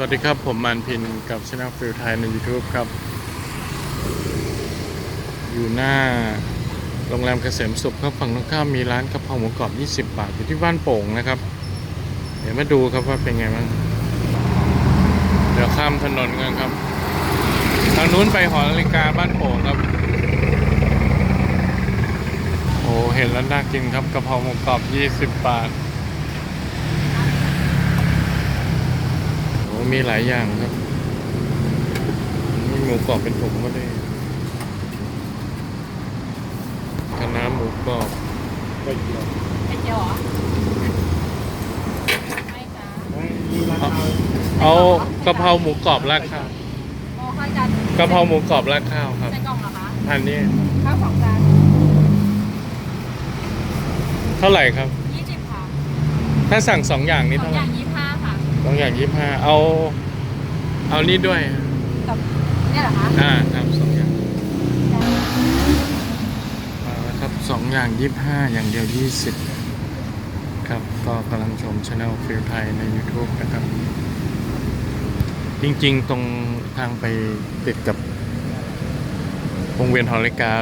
สวัสดีครับ ผมมันพินกับช anel ฟิลไทยใน YouTube ครับ อยู่หน้าโรงแรมเกษมสุขครับฝั่งตรงข้ามมีร้านกะเพราหมูกรอบ 20 บาท อยู่ที่บ้านโป่งนะครับ เดี๋ยวมาดูครับว่าเป็นไงบ้างเดี๋ยวข้ามถนนกันครับ ทางนู้นไปหอนาฬิกาบ้านโป่งครับ โอ้เห็นแล้วน่ากินครับกะเพราหมูกรอบ 20 บาท โอ้ มีหลายอย่างครับมีหมูกรอบเป็นถุงก็ได้คณะน้าหมูกรอบก็เยอะเป็นเจียวเหรอไม่จ้ามีราคาเอากะเพราหมูกรอบราดข้าวโอ้ข้าวจานกะเพราหมูกรอบราดข้าวครับใส่กล่องเหรอคะอันนี้ข้าวสองจานเท่าไหร่ครับยี่สิบค่ะถ้าสั่งสองอย่างนี้สองเท่าอไหร่ องอย่างยี่ห้าเอา เอานี่ด้วยกับเนี่ยเหรอคะอ่าครับสองอย่างมาแล้วครับสองอย่างยี่ห้าอย่างเดียวยี่สิบครับก็กำลังชมช anel ฟิลไทยใน YouTube นะครับ จริงๆ ตรงทางไปติดกับวงเวียนหอนาฬิกา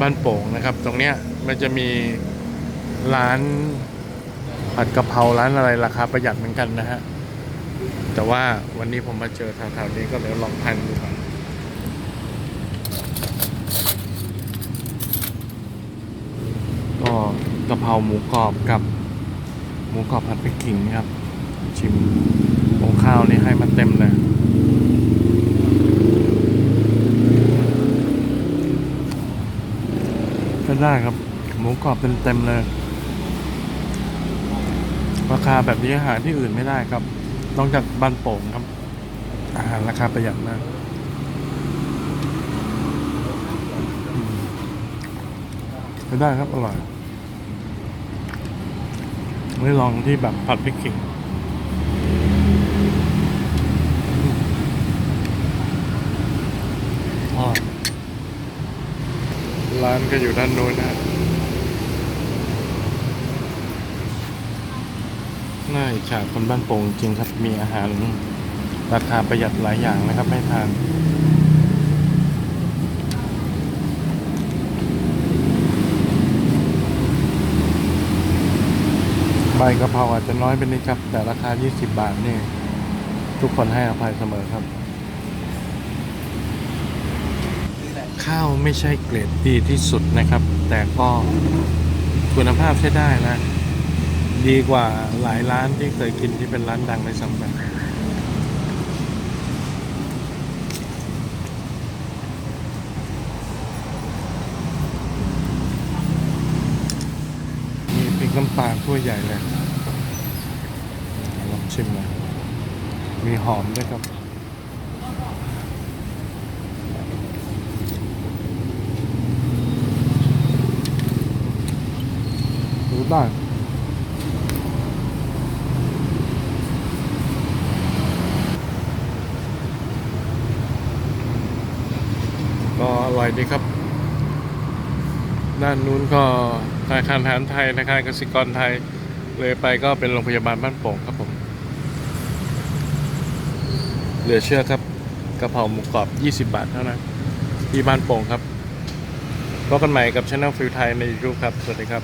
บ้านโป่งนะครับ ตรงเนี้ยมันจะมีร้าน ผัดกะเพราร้านอะไรราคาประหยัดเหมือนกันนะฮะ แต่ว่าวันนี้ผมมาเจอแถวๆนี้ก็เลยลองทานดูก่อนก็กะเพราหมูกรอบกับหมูกรอบผัดพริกขิงครับ ชิมโองข้าวนี่ให้มันเต็มเลยก็ได้ครับ หมูกรอบเต็มๆเลย ราคาแบบนี้หาที่อื่นไม่ได้ครับนอกจากบ้านโป่งครับ อาหารราคาประหยัดมากอืมไม่ได้ครับ อร่อยไม่ลองที่แบบผัดพริกขิงร้านก็อยู่ด้านโน้นนะ น่าอิจฉาคนบ้านโป่งจริงครับ มีอาหารราคาประหยัดหลายอย่างนะครับให้ทานใบกะเพราอาจจะน้อยไปนิดครับ แต่ราคา 20 บาทนี่ทุกคนให้อภัยเสมอครับ ข้าวไม่ใช่เกรดดีที่สุดนะครับ แต่ก็คุณภาพใช้ได้นะ ดีกว่าหลายร้านที่เคยกินที่เป็นร้านดังในสังกัดมีพริกน้ำปลาถ้วใหญ่เลย ลองชิมหน่อยมีหอมด้วยครับรู้ได้ก็ วัสดีครับ ด้านนู้นก็ธนาคารทหารไทยธนาคารกสิกรไทย เลยไปก็เป็นโรงพยาบาลบ้านโป่งครับผม เหลือเชื่อครับกระเพราหมูกรอบ 20 บาทเท่านั้นที่บ้านโป่งครับพบกันใหม่กับช่องฟิลไทยในยูทูบครับ สวัสดีครับ